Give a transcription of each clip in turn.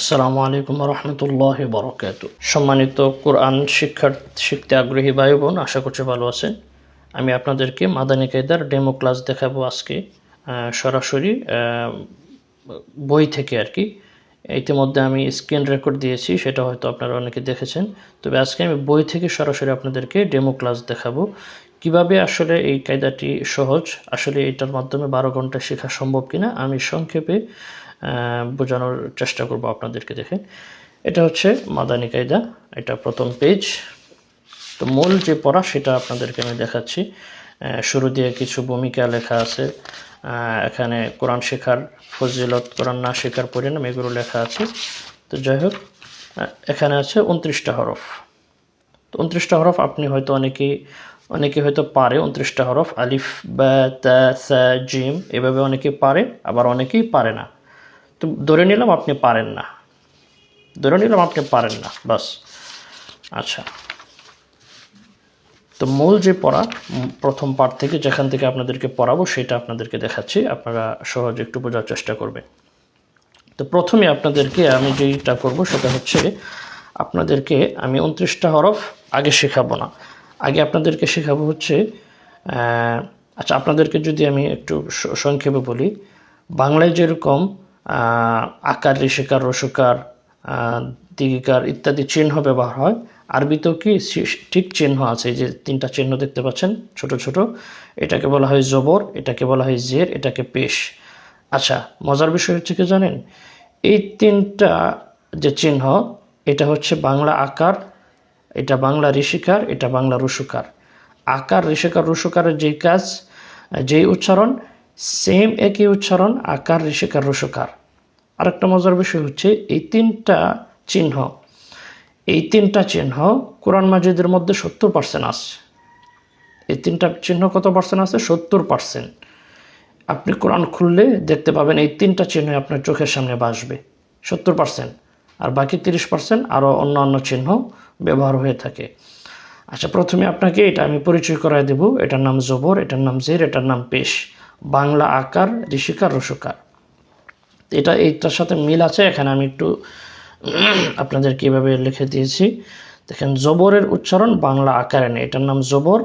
আসসালামু আলাইকুম রহমতুল্লাহ বরকাত সম্মানিত কোরআন শিক্ষার, শিখতে আগ্রহী ভাই বোন আশা করছি ভালো আছেন। আমি আপনাদেরকে মাদানী কায়দার ডেমো ক্লাস দেখাবো আজকে। সরাসরি বই থেকে আর কি। ইতিমধ্যে আমি স্ক্রিন রেকর্ড দিয়েছি, সেটা হয়তো আপনারা অনেকে দেখেছেন। তবে আজকে আমি বই থেকে সরাসরি আপনাদেরকে ডেমো ক্লাস দেখাবো। কীভাবে আসলে এই কায়দাটি সহজ, আসলে এটার মাধ্যমে বারো ঘণ্টা শেখা সম্ভব কিনা, আমি সংক্ষেপে বোঝানোর চেষ্টা করব আপনাদেরকে দেখে। এটা হচ্ছে মাদানী কায়দা, এটা প্রথম পেজ তো মূল যে পড়া, সেটা আপনাদেরকে আমি দেখাচ্ছি। শুরু দিয়ে কিছু ভূমিকা লেখা আছে। এখানে কোরআন শেখার ফজিলত, কোরআন না শেখার পরিণাম, এগুলো লেখা আছে। তো যাই হোক এখানে আছে উনত্রিশটা হরফ। তো উনত্রিশটা হরফ আপনি হয়তো অনেকেই অনেকে হয়তো পারে উনত্রিশটা হরফ। আলিফ, বা জিম, এভাবে অনেকে পারে, আবার অনেকেই পারে না। তো ধরে নিলাম আপনি পারেন না। ধরে নিলাম আপনি পারেন না, বাস। আচ্ছা। তো মূল যে পড়া প্রথম পার্ট থেকে যেখান থেকে আপনাদেরকে পড়াবো সেটা আপনাদেরকে দেখাচ্ছি। আপনারা সহজে একটু বোঝার চেষ্টা করবেন। তো প্রথমে আপনাদেরকে আমি যেইটা করব সেটা হচ্ছে, আপনাদেরকে আমি উনত্রিশটা হরফ আগে শেখাবো না। আগে আপনাদেরকে শেখাবো হচ্ছে আচ্ছা আপনাদেরকে যদি আমি একটু সংক্ষেপে বলি, বাংলায় যেরকম আকার ঋষিকার রসুকার দিগিকার ইত্যাদি চিহ্ন ব্যবহার হয়। আরবিতেও কি ঠিক চিহ্ন আছে? যে তিনটা চিহ্ন দেখতে পাচ্ছেন, ছোট ছোট। এটাকে বলা হয় জবর, এটাকে বলা হয় জের, এটাকে পেশ। আচ্ছা মজার বিষয় হচ্ছে কি জানেন? এই তিনটা যে চিহ্ন, এটা হচ্ছে বাংলা আকার, এটা বাংলা ঋষিকার, এটা বাংলা রুসুকার। আকার, ঋষিকার, রুসুকারের যেই কাজ, যেই উচ্চারণ সেম একই উচ্চারণ, আকার, ঋষিকার, রুসুকার। আরেকটা মজার বিষয় হচ্ছে এই তিনটা চিহ্ন, এই তিনটা চিহ্ন কোরআন মাজিদের মধ্যে সত্তর পার্সেন্ট আছে। এই তিনটা চিহ্ন কত পার্সেন্ট আছে? সত্তর পার্সেন্ট আপনি কোরআন খুললে দেখতে পাবেন এই তিনটা চিহ্ন আপনার চোখের সামনে বাসবে, সত্তর পার্সেন্ট আর বাকি তিরিশ পার্সেন্ট আরও অন্য অন্য চিহ্ন ব্যবহার হয়ে থাকে। আচ্ছা প্রথমে আপনাকে এটা আমি পরিচয় করায় দেব। এটার নাম জবর, এটার নাম জের, এটার নাম পেশ। বাংলা আকার, ঋষিকার রসুকার। এটা এইটার সাথে মিল আছে। এখানে আমি একটু আপনাদের কীভাবে লিখে দিয়েছি। দেখেন, জবরের উচ্চারণ বাংলা আকারে নেই। এটার নাম জবর,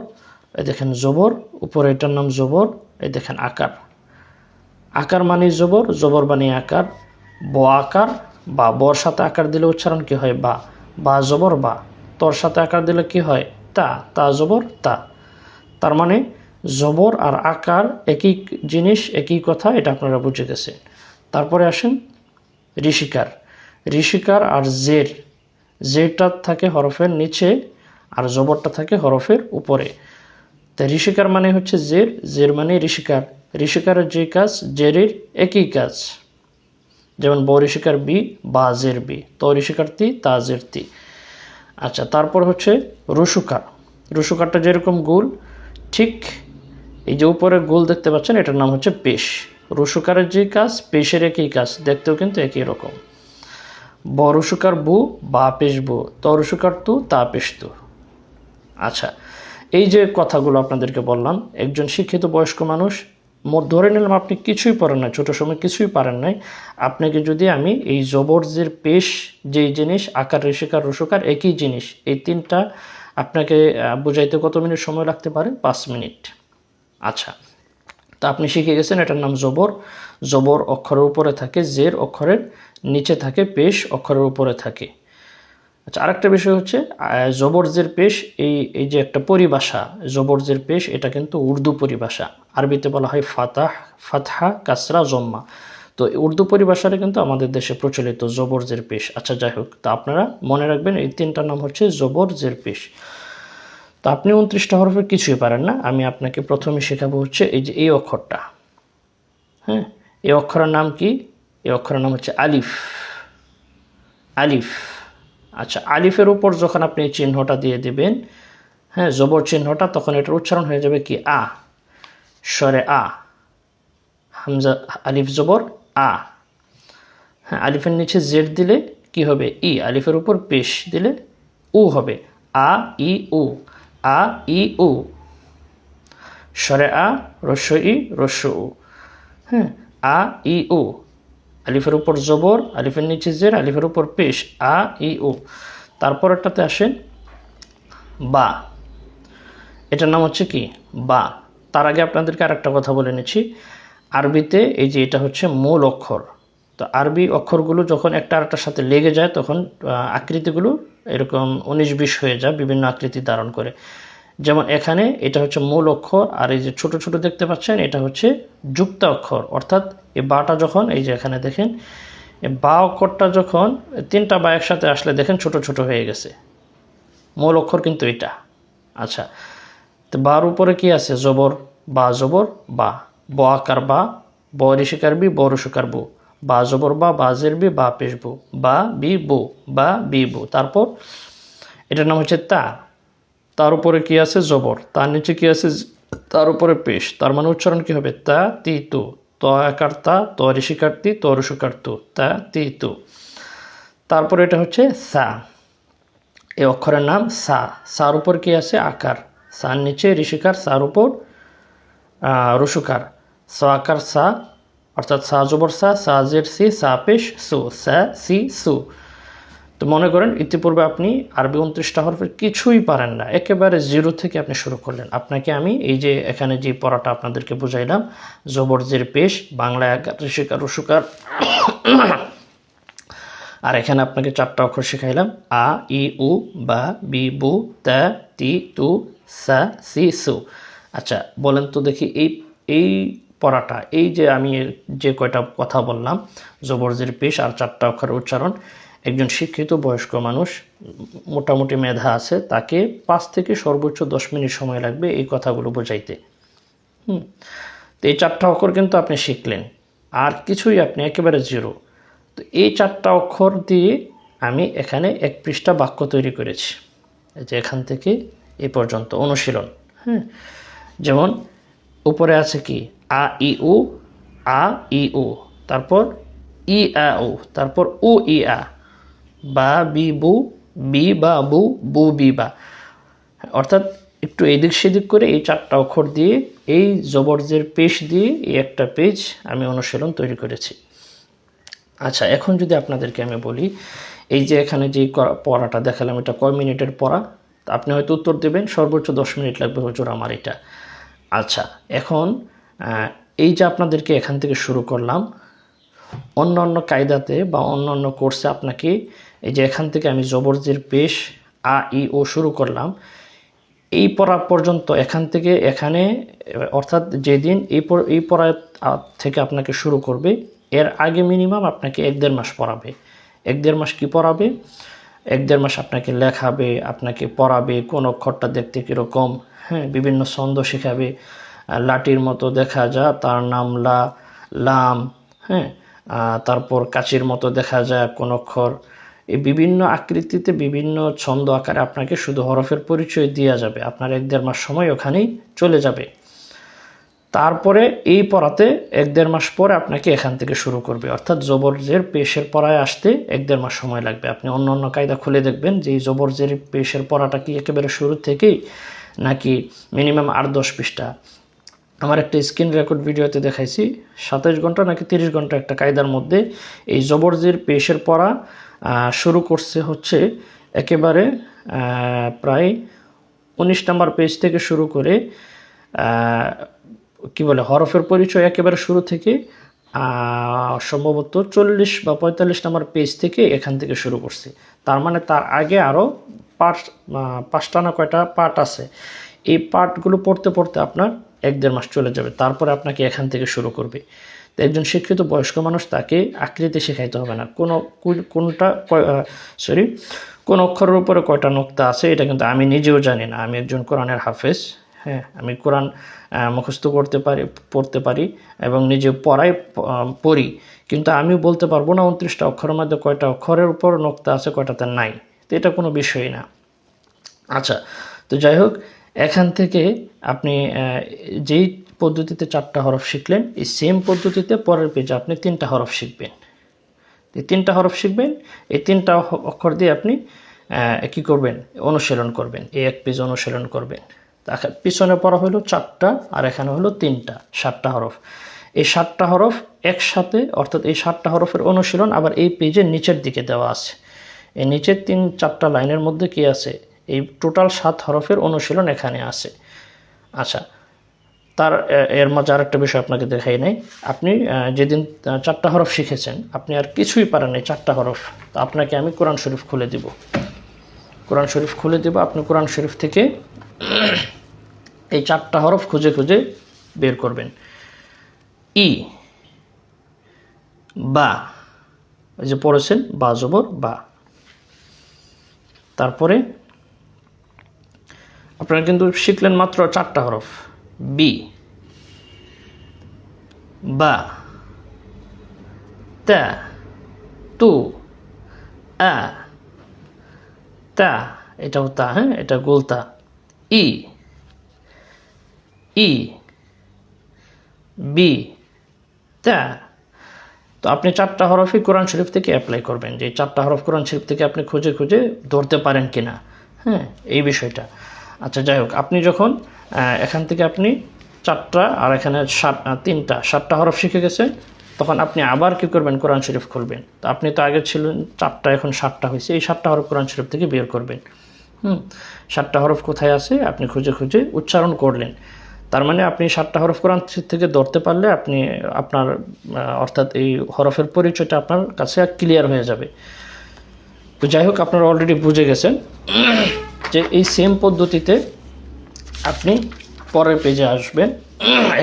এই দেখেন জবর, উপরে এটার নাম জবর, এই দেখেন আকার। আকার মানে জবর জবর মানে আকার। ব আকার, বা বর সাথে আকার দিলে উচ্চারণ কি হয়? বা বা জবর, বা তোর সাথে আকার দিলে কি হয়? তা তা জবর, তা। তার মানে জবর আর আকার একই জিনিস, একই কথা, এটা আপনারা বুঝে গেছেন। তারপরে আসেন ঋষিকার। ঋষিকার আর জের। জেরটা থাকে হরফের নিচে আর জবরটা থাকে হরফের উপরে। তা ঋষিকার মানে হচ্ছে জের জের মানে ঋষিকার। ঋষিকারের যে কাজ, জেরের একই কাজ। যেমন ব ঋষিকার বি, বা জের বি। ত ঋষিকার তি, তা জের তি। আচ্ছা তারপর হচ্ছে রসুকার রসুকারটা যেরকম গোল, ঠিক এই যে উপরে গোল দেখতে পাচ্ছেন, এটার নাম হচ্ছে পেশ। রসুকারের যে কাজ, পেশের একই কাজ, দেখতেও কিন্তু একই রকম। ব রসুকার বু, বা পেশ বু ত রসুকার তু, তা পেশ তু। আচ্ছা এই যে কথাগুলো আপনাদেরকে বললাম, একজন শিক্ষিত বয়স্ক মানুষ ধরে নিলাম আপনি কিছুই পারেন না ছোটো সময় কিছুই পারেন নাই, আপনাকে যদি আমি এই জবরজের পেশ, যেই জিনিস, আকার ঋষিকার রসুকার একই জিনিস, এই তিনটা আপনাকে বুঝাইতে কত মিনিট সময় লাগতে পারে? পাঁচ মিনিট। আচ্ছা তা আপনি শিখে গেছেন, এটার নাম জবর। জবর অক্ষরের উপরে থাকে, জের অক্ষরের নিচে থাকে, পেশ অক্ষরের উপরে থাকে। আচ্ছা আরেকটা বিষয় হচ্ছে জবরজের পেশ, এই এই যে একটা পরিভাষা জবরজের পেশ, এটা কিন্তু উর্দু পরিভাষা। আরবিতে বলা হয় ফাতাহ, ফাতহা, কাসরা, জম্মা। তো উর্দু পরিভাষাটা কিন্তু আমাদের দেশে প্রচলিত জবরজের পেশ। আচ্ছা যাই হোক, তা আপনারা মনে রাখবেন, এই তিনটার নাম হচ্ছে জবরজের পেশ। তো আপনি উনত্রিশটা হরফে কিছুই পারেন না। আমি আপনাকে প্রথমে শেখাবো হচ্ছে এই যে এই অক্ষরটা। হ্যাঁ? এই অক্ষরের নাম কি? এই অক্ষরের নাম হচ্ছে আলিফ। আলিফ। আচ্ছা আলিফের উপর যখন আপনি চিহ্নটা দিয়ে দেবেন হ্যাঁ জবর চিহ্নটা, তখন এটার উচ্চারণ হয়ে যাবে কি? আ। স্বরে আ। হামজা, আলিফ জবর আ। হ্যাঁ আলিফের নিচে জেড দিলে কি হবে? ই। আলিফের উপর পেশ দিলে উ হবে। আ, ই, উ। আ, ই, উ। স্বরে আ রস্য ই রস্য উ হ্যাঁ আ, ই, উ। আলিফের উপর জবর, আলিফের নিচে জের, আলিফের উপর পেশ, আ, ই ও তারপরেরটাতে আসেন, বা। এটার নাম হচ্ছে কি? বা। তার আগে আপনাদেরকে আরেকটা কথা বলে নিচ্ছি। আরবিতে এই যে এটা হচ্ছে মূল অক্ষর। তো আরবি অক্ষরগুলো যখন একটা আরেকটার সাথে লেগে যায়, তখন আকৃতিগুলো এরকম উনিশ বিশ হয়ে যায়, বিভিন্ন আকৃতি ধারণ করে। যেমন এখানে এটা হচ্ছে মূল অক্ষর, আর এই যে ছোট ছোট দেখতে পাচ্ছেন, এটা হচ্ছে যুক্ত অক্ষর। অর্থাৎ এই বাটা যখন, এই যে এখানে দেখেন বা অক্ষরটা যখন তিনটা বা একসাথে আসলে দেখেন ছোট ছোট হয়ে গেছে। মূল অক্ষর কিন্তু এটা। আচ্ছা তো বার উপরে কি আছে? জবর, বা জবর, বা। ব আকার বা, ব ঋষিকার বি, ব রসিকার বু। বা জবর বা বাজের বি, বা পেশ বু, বা বি বু, বা বি বু। তারপর এটার নাম হচ্ছে তা। তার উপরে কি আছে? জবর। তার নিচে কি আছে? তার উপরে পেশ। তার মানে উচ্চারণ কি হবে? তা, তি, তু। ত আকার তা, ত ঋষিকার তি, ত রসিকার তা। তি, তু তারপরে এটা হচ্ছে সা। এই অক্ষরের নাম সা। সার উপর কি আছে? আকার। সার নিচে ঋষিকার, সার উপর রসুকার। স আকার সা অর্থাৎ সা জবর সা সাজের সি, সা পেশ, সু, সা, সি, সু। তো মনে করেন, ইতিপূর্বে আপনি আরবি উনত্রিশটা হরফের কিছুই পারেন না। একেবারে জিরো থেকে আপনি শুরু করলেন। আপনাকে আমি এই যে এখানে যে পড়াটা আপনাদেরকে বুঝাইলাম, জবর, জের, পেশ বাংলা ঋষিকার রসুকার। আর এখানে আপনাকে চারটা অক্ষর শেখাইলাম। আ, ই, উ, বা, বি, বু, তা, তি, তু, সা, সি, সু। আচ্ছা বলেন তো দেখি, এই এই পড়াটা এই যে আমি যে কয়টা কথা বললাম, জবরজের পেশ আর চারটা অক্ষরের উচ্চারণ, একজন শিক্ষিত বয়স্ক মানুষ, মোটামুটি মেধা আছে, তাকে পাঁচ থেকে সর্বোচ্চ দশ মিনিট সময় লাগবে এই কথাগুলো বোঝাইতে। হুম। তো এই চারটা অক্ষর কিন্তু আপনি শিখলেন, আর কিছুই আপনি একেবারে জিরো। তো এই চারটা অক্ষর দিয়ে আমি এখানে এক পৃষ্ঠা বাক্য তৈরি করেছি যে এখান থেকে এ পর্যন্ত অনুশীলন। হ্যাঁ যেমন, উপরে আছে কি? আ ই উ, আ ই উ, তারপর ই আ উ, তারপর উ ই আ। বা, বি, বু, বি, বা, বু বু, বি, বা। অর্থাৎ একটু এদিক সেদিক করে এই চারটা অক্ষর দিয়ে, এই জবরজের পেশ দিয়ে এই একটা পেজ আমি অনুশীলন তৈরি করেছি। আচ্ছা এখন যদি আপনাদেরকে আমি বলি, এই যে এখানে যে পড়াটা দেখালাম, এটা কয় মিনিটের পড়া? আপনি হয়তো উত্তর দেবেন, সর্বোচ্চ দশ মিনিট লাগবে হুজুর আমার এটা। আচ্ছা এখন এই যে আপনাদেরকে এখান থেকে শুরু করলাম, অন্য অন্য কায়দাতে বা অন্য অন্য কোর্সে আপনাকে এই যে এখান থেকে আমি জবরজির পেশ, আ, ই, ও শুরু করলাম। এই পড়া পর্যন্ত এখান থেকে এখানে, অর্থাৎ যেদিন এই এই পড়া থেকে আপনাকে শুরু করবে, এর আগে মিনিমাম আপনাকে এক দেড় মাস পড়াবে। এক দেড় মাস কি পড়াবে? এক দেড় মাস আপনাকে লেখাবে, আপনাকে পড়াবে, কোন অক্ষরটা দেখতে কীরকম হ্যাঁ বিভিন্ন ছন্দ শেখাবে। লাঠির মতো দেখা যা তার নাম লা, লাম হ্যাঁ? তারপর কাচির মতো দেখা যায়, কোন অক্ষর এই বিভিন্ন আকৃতিতে বিভিন্ন ছন্দ আকারে আপনাকে শুধু হরফের পরিচয় দেওয়া যাবে। আপনার এক দেড় মাস সময় ওখানেই চলে যাবে। তারপরে এই পড়াতে এক দেড় মাস পরে আপনাকে এখান থেকে শুরু করবে। অর্থাৎ জবরজের পেশের পড়ায় আসতে এক দেড় মাস সময় লাগবে। আপনি অন্য অন্য কায়দা খুলে দেখবেন যে এই জবরজের পেশের পড়াটা কি একেবারে শুরু থেকেই নাকি মিনিমাম আট দশ পৃষ্ঠা। আমার একটা স্ক্রিন রেকর্ড ভিডিওতে দেখাইছি সাতাইশ ঘণ্টা নাকি তিরিশ ঘণ্টা একটা কায়দার মধ্যে এই জবরজির পেশের পড়া শুরু করছে হচ্ছে একেবারে প্রায় উনিশ নাম্বার পেজ থেকে শুরু করে কি বলে, হরফের পরিচয় একেবারে শুরু থেকে সম্ভবত চল্লিশ বা পঁয়তাল্লিশ নাম্বার পেজ থেকে এখান থেকে শুরু করছি। তার মানে তার আগে আরও পার্ট পাঁচটা না কয়টা পার্ট আছে। এই পার্টগুলো পড়তে পড়তে আপনার এক দেড় মাস চলে যাবে, তারপরে আপনাকে এখান থেকে শুরু করবে। তো একজন শিক্ষিত বয়স্ক মানুষ তাকে আকৃতি শেখাইতে হবে না। কোনো কোন- কোনটা সরি কোন অক্ষরের উপরে কয়টা নোক্তা আছে, এটা কিন্তু আমি নিজেও জানি না। আমি একজন কোরআনের হাফেজ হ্যাঁ আমি কোরআন মুখস্থ করতে পারি, পড়তে পারি এবং নিজে পড়াই পড়ি। কিন্তু আমি বলতে পারব না উনত্রিশটা অক্ষরের মধ্যে কয়টা অক্ষরের উপর নোক্তা আছে, কয়টাতে নাই। তো এটা কোনো বিষয়ই না। আচ্ছা তো যাই হোক এখান থেকে আপনি যেই পদ্ধতিতে চারটা হরফ শিখলেন, এই সেম পদ্ধতিতে পরের পেজে আপনি তিনটা হরফ শিখবেন। এই তিনটা হরফ শিখবেন, এই তিনটা অক্ষর দিয়ে আপনি কি করবেন? অনুশীলন করবেন। এই এক পেজ অনুশীলন করবেন। পিছনে পড়া হলো চারটা, আর এখানে হলো তিনটা, সাতটা হরফ। এই সাতটা হরফ একসাথে, অর্থাৎ এই সাতটা হরফের অনুশীলন আবার এই পেজের নিচের দিকে দেওয়া আছে। এই নিচের তিন, চারটা লাইনের মধ্যে কি আছে? এই টোটাল সাত হরফের অনুশীলন এখানে আছে। আচ্ছা তার এর মাঝে আরেকটা বিষয় আপনাকে দেখাই নাই। আপনি যেদিন চারটা হরফ শিখেছেন, আপনি আর কিছুই পারেন নাই চারটা হরফ। তো আপনাকে আমি কোরআন শরীফ খুলে দিব। কোরআন শরীফ খুলে দেব, আপনি কোরআন শরীফ থেকে এই চারটা হরফ খুঁজে খুঁজে বের করবেন। ই, বা, এই যে পড়েছেন, বা জবর, বা। তারপরে আপনারা কিন্তু শিখলেন মাত্র চারটা হরফ। বি বা, তা, তু, আ, তা, এটাও তা হ্যাঁ? এটা গোলতা ই ই, বি, তা। তো আপনি চারটা হরফই কোরআন শরীফ থেকে অ্যাপ্লাই করবেন যে চারটা হরফ কোরআন শরীফ থেকে আপনি খুঁজে খুঁজে ধরতে পারেন কিনা হ্যাঁ? এই বিষয়টা। আচ্ছা যাই হোক, আপনি যখন এখান থেকে আপনি চারটা আর এখানে সাত তিনটা, সাতটা হরফ শিখে গেছেন তখন আপনি আবার কি করবেন? কোরআন শরীফ খুলবেন। তো আপনি তো আগে ছিলেন, চারটা, এখন সাতটা হয়েছে, এই সাতটা হরফ কোরআন শরীফ থেকে বের করবেন। হুম, সাতটা হরফ কোথায় আছে? আপনি খুঁজে খুঁজে উচ্চারণ করলেন। তার মানে আপনি সাতটা হরফ কোরআন থেকে ধরতে পারলে আপনি, আপনার অর্থাৎ এই হরফের পরিচয়টা আপনার কাছে ক্লিয়ার হয়ে যাবে। তো যাই হোক, আপনারা অলরেডি বুঝে গেছেন। যে এই সেম পদ্ধতিতে আপনি পরের পেজে আসবেন,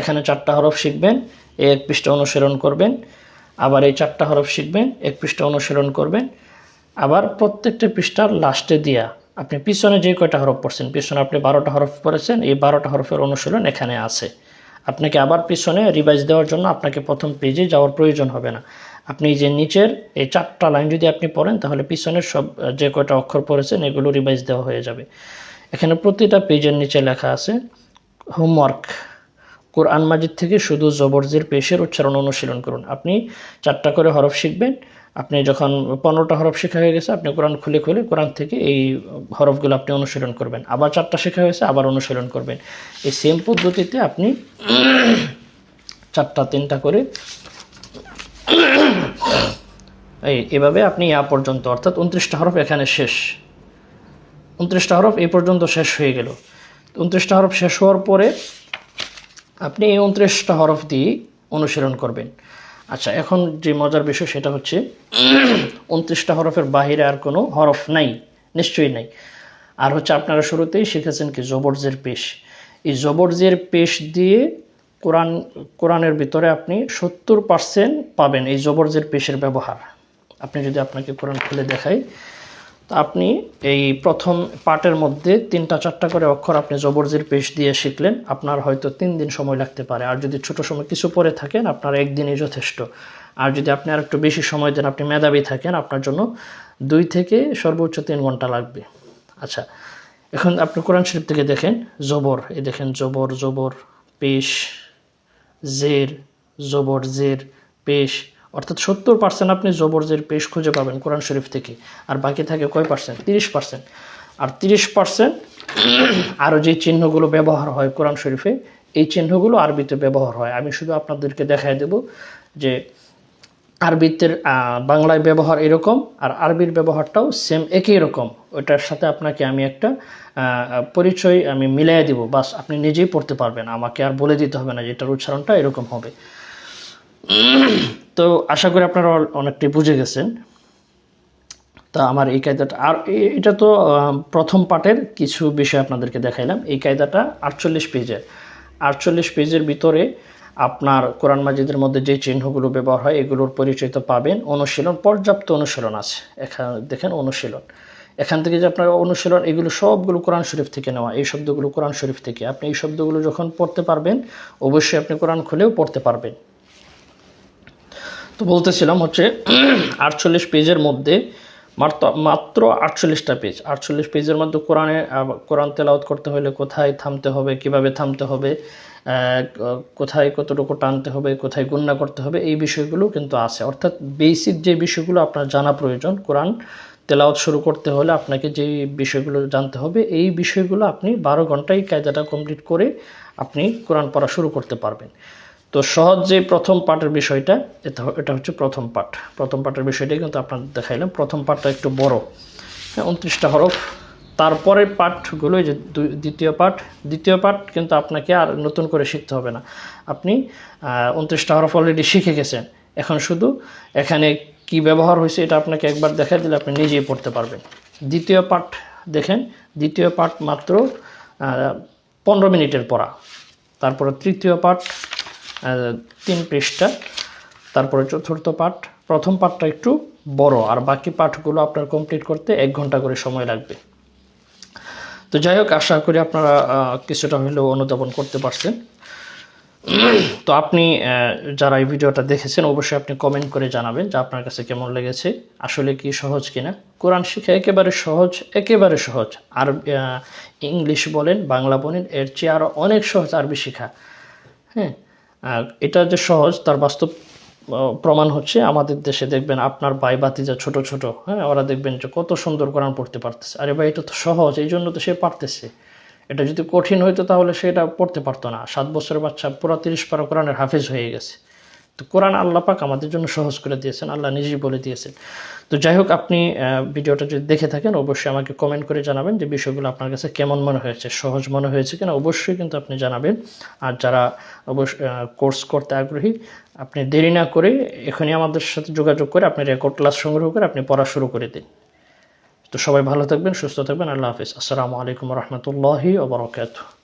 এখানে চারটা হরফ শিখবেন, এই এক পৃষ্ঠা অনুসরণ করবেন, আবার এই চারটা হরফ শিখবেন, এক পৃষ্ঠা অনুসরণ করবেন, আবার প্রত্যেকটা পৃষ্ঠার লাস্টে দিয়া আপনি পিছনে যে কয়টা হরফ পড়ছেন, পিছনে আপনি বারোটা হরফ পড়েছেন, এই বারোটা হরফের অনুশীলন এখানে আছে। আপনাকে আবার পিছনে রিভাইজ দেওয়ার জন্য আপনাকে প্রথম পেজে যাওয়ার প্রয়োজন হবে না। আপনি যে নিচের এই চারটা লাইন যদি আপনি পড়েন, তাহলে পিছনের সব যে কয়টা অক্ষর পড়েছেন, এগুলো রিভাইজ দেওয়া হয়ে যাবে। এখানে প্রতিটা পেজের নিচে লেখা আছে হোমওয়ার্ক কোরআন মাজিদ থেকে শুধু জবরজির পেশের উচ্চারণ অনুশীলন করুন। আপনি চারটা করে হরফ শিখবেন, আপনি যখন পনেরোটা হরফ শেখা হয়ে গেছে, আপনি কোরআন খুলে খুলে কোরআন থেকে এই হরফগুলো আপনি অনুশীলন করবেন। আবার চারটা শেখা হয়েছে, আবার অনুশীলন করবেন। এই সেম পদ্ধতিতে আপনি চারটা, তিনটা করে এই, এভাবে আপনি ইয়া পর্যন্ত, অর্থাৎ উনত্রিশটা হরফ এখানে শেষ। উনত্রিশটা হরফ এই পর্যন্ত শেষ হয়ে গেল। উনত্রিশটা হরফ শেষ হওয়ার পরে আপনি এই উনত্রিশটা হরফ দিয়ে অনুশীলন করবেন। আচ্ছা এখন যে মজার বিষয় সেটা হচ্ছে উনত্রিশটা হরফের বাহিরে আর কোনো হরফ নাই, নিশ্চয়ই নাই। আর হচ্ছে আপনারা শুরুতেই শিখেছেন কি, জবরজের পেশ। এই জবরজের পেশ দিয়ে কোরআন, কোরআনের ভিতরে আপনি সত্তর পার্সেন্ট পাবেন এই জবরজের পেশের ব্যবহার। আপনি যদি আপনাকে কোরআন খুলে দেখাই, তো আপনি এই প্রথম পার্টের মধ্যে তিনটা চারটা করে অক্ষর আপনি জবরজির পেশ দিয়ে শিখলেন, আপনার হয়তো তিন দিন সময় লাগতে পারে। আর যদি ছোট সময় কিছু পরে থাকেন, আপনার একদিনই যথেষ্ট। আর যদি আপনি আর একটু বেশি সময় দেন, আপনি মেধাবী থাকেন, আপনার জন্য দুই থেকে সর্বোচ্চ তিন ঘণ্টা লাগবে। আচ্ছা এখন আপনি কোরআন শরীফ থেকে দেখেন, জবর, এই দেখেন, জবর জবর, পেশ, জের, জবর, জের, পেশ অর্থাৎ সত্তর পার্সেন্ট আপনি জবর জের পেশ খুঁজে পাবেন কোরআন শরীফ থেকে, আর বাকি থাকে কয় পার্সেন্ট তিরিশ পার্সেন্ট আর তিরিশ পার্সেন্ট আরও যে চিহ্নগুলো ব্যবহার হয় কোরআন শরীফে, এই চিহ্নগুলো আরবিতে ব্যবহার হয়। আমি শুধু আপনাদেরকে দেখাই দেব যে আরবিতে বাংলায় ব্যবহার এরকম, আর আরবির ব্যবহারটাও সেম একই রকম। ওইটার সাথে আপনাকে আমি একটা পরিচয় আমি মিলাই দিব। বাস, আপনি নিজেই পড়তে পারবেন। আমাকে আর বলে দিতে হবে না যে এটার উচ্চারণটা এরকম হবে। তো আশা করি আপনারা অনেকটাই বুঝে গেছেন। তা আমার এই কায়দাটা আর এটা তো প্রথম পার্টের কিছু বিষয় আপনাদেরকে দেখাইলাম। এই কায়দাটা আটচল্লিশ পেজের। আটচল্লিশ পেজের ভিতরে আপনার কোরআন মাজিদের মধ্যে যে চিহ্নগুলো ব্যবহার হয়, এগুলোর পরিচয় তো পাবেন। অনুশীলন পর্যাপ্ত অনুশীলন আছে। এখানে দেখেন অনুশীলন। এখান থেকে যে আপনার অনুশীলন, এগুলো সবগুলো কোরআন শরীফ থেকে নেওয়া। এই শব্দগুলো কোরআন শরীফ থেকে। আপনি এই শব্দগুলো যখন পড়তে পারবেন, অবশ্যই আপনি কোরআন খুলেও পড়তে পারবেন। তো বলতেছিলাম হচ্ছে আটচল্লিশ পেজের মধ্যে মাত্র মাত্র আটচল্লিশটা পেজ। আটচল্লিশ পেজের মধ্যে কোরআনে কোরআন তেলাওয়াত করতে হলে কোথায় থামতে হবে, কীভাবে থামতে হবে কোথায় কতটুকু টানতে হবে, কোথায় গুণনা করতে হবে, এই বিষয়গুলো কিন্তু আছে। অর্থাৎ বেসিক যে বিষয়গুলো আপনার জানা প্রয়োজন, কোরআন তেলাওয়াত শুরু করতে হলে আপনাকে যে বিষয়গুলো জানতে হবে, এই বিষয়গুলো আপনি বারো ঘন্টায় কায়দাটা কমপ্লিট করে আপনি কোরআন পড়া শুরু করতে পারবেন। তো সহজ যে প্রথম পার্টের বিষয়টা, এটা এটা হচ্ছে প্রথম পার্ট প্রথম পার্টের বিষয়টাই কিন্তু আপনাদের দেখাইলাম। প্রথম পার্টটা একটু বড়। হ্যাঁ উনত্রিশটা হরফ। তারপরের পাঠগুলো যে দ্বিতীয় পাঠ দ্বিতীয় পাঠ কিন্তু আপনাকে আর নতুন করে শিখতে হবে না। আপনি উনত্রিশটা হরফ অলরেডি শিখে গেছেন। এখন শুধু এখানে কি ব্যবহার হয়েছে এটা আপনাকে একবার দেখা দিলে আপনি নিজেই পড়তে পারবেন। দ্বিতীয় পাঠ দেখেন। দ্বিতীয় পাঠ মাত্র পনেরো মিনিটের পড়া। তারপরে তৃতীয় পাঠ তিন পৃষ্ঠা, তারপরে চতুর্থ পাঠ। প্রথম পাঠটা একটু বড়, আর বাকি পাঠগুলো আপনার কমপ্লিট করতে এক ঘণ্টা করে সময় লাগবে। তো যাই হোক, আশা করি আপনারা কিছুটা হলেও অনুধাবন করতে পারছেন। তো আপনি যারা এই ভিডিওটা দেখেছেন, অবশ্যই আপনি কমেন্ট করে জানাবেন যে আপনার কাছে কেমন লেগেছে, আসলে কি সহজ কিনা। কোরআন শিক্ষা একেবারে সহজ একেবারে সহজ। আর ইংলিশ বলেন, বাংলা বলেন, এর চেয়ে আরও অনেক সহজ আরবি শেখা। হ্যাঁ এটা যে সহজ, তার বাস্তব প্রমাণ হচ্ছে আমাদের দেশে দেখবেন আপনার ভাই বাতিজা ছোট ছোট হ্যাঁ ওরা দেখবেন যে কত সুন্দর কোরআন পড়তে পারতেছে। আরে ভাই, এটা তো সহজ, এই জন্য তো সে পারতেছে। এটা যদি কঠিন হইতো তাহলে সেটা পড়তে পারতো না। সাত বছরের বাচ্চা পুরো তিরিশ পারা কোরআনের হাফেজ হয়ে গেছে। তো কোরআন আল্লাহ পাক আমাদের জন্য সহজ করে দিয়েছেন, আল্লাহ নিজেই বলে দিয়েছেন। তো যাই হোক, আপনি ভিডিওটা যদি দেখে থাকেন, অবশ্যই আমাকে কমেন্ট করে জানাবেন যে বিষয়গুলো আপনার কাছে কেমন মনে হয়েছে, সহজ মনে হয়েছে কিনা, অবশ্যই কিন্তু আপনি জানাবেন। আর যারা অবশ্য কোর্স করতে আগ্রহী, আপনি দেরি না করে এখনই আমাদের সাথে যোগাযোগ করে আপনি রেকর্ড ক্লাস সংগ্রহ করে আপনি পড়া শুরু করে দিন। তো সবাই ভালো থাকবেন, সুস্থ থাকবেন, আল্লাহ হাফিজ। আসসালামু আলাইকুম রহমতুল্লাহি ওবরাকাতুহ